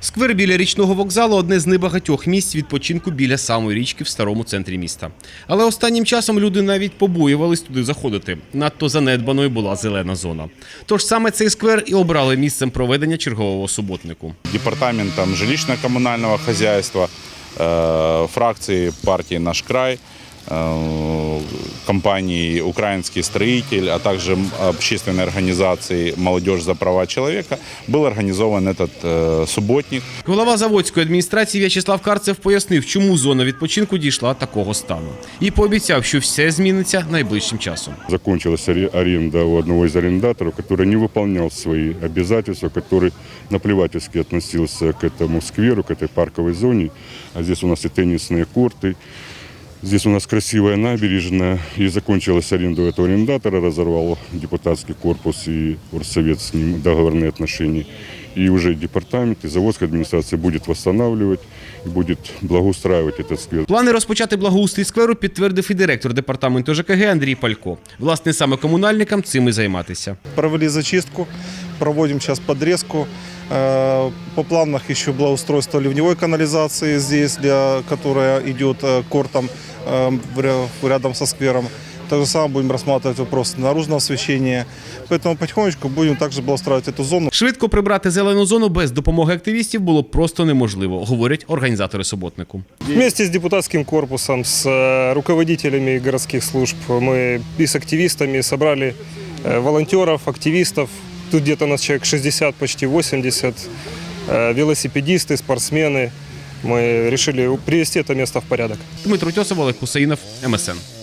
Сквер біля річного вокзалу одне з небагатьох місць відпочинку біля самої річки в старому центрі міста. Але останнім часом люди навіть побоювались туди заходити. Надто занедбаною була зелена зона. Тож саме цей сквер і обрали місцем проведення чергового суботнику. департаментом жилищно-коммунального хозяйства, э, фракции партии «Наш край», э, компании «Украинский строитель», а также м, общественной организации «Молодежь за права человека» был организован этот э, субботник. Голова заводської адміністрації В'ячеслав Карцев пояснив, чому зона відпочинку дійшла такого стану, і пообіцяв, що все зміниться найближчим часом. Закончилась аре- аренда у одного из арендаторов, который не выполнял свои обязательства, который наплевательски относился к этому скверу, к этой парковой зоне. А здесь у нас и теннисные корты, здесь у нас красивая набережная. И закончилась аренда у этого арендатора, разорвал депутатский корпус и горсовет с ним договорные отношения. И уже департамент и заводская администрация будет восстанавливать и будет благоустраивать этот сквер. Плани розпочати благоустрій скверу підтвердив і директор департаменту ЖКГ Андрій Палько. Власне, саме комунальникам цим і займатися. провели зачистку, проводим сейчас подрезку. Э, По планах еще благоустройство ливневой канализации здесь, для, которая идет э, кортом э, в ря- рядом со сквером. Так же самое будем рассматривать вопрос наружного освещения. Поэтому потихонечку будем также благоустраивать эту зону. Швидко прибрати зелену зону без допомоги активістів було просто неможливо, говорять організатори суботнику. Вместе с депутатским корпусом, с э, руководителями городских служб, мы и с активистами собрали э, волонтеров, активистов. Тут где-то у нас человек 60, почти 80, э, велосипедисты, спортсмены. Мы решили привести это место в порядок. Дмитро Тьосов, Олег Хусаїнов, МСН.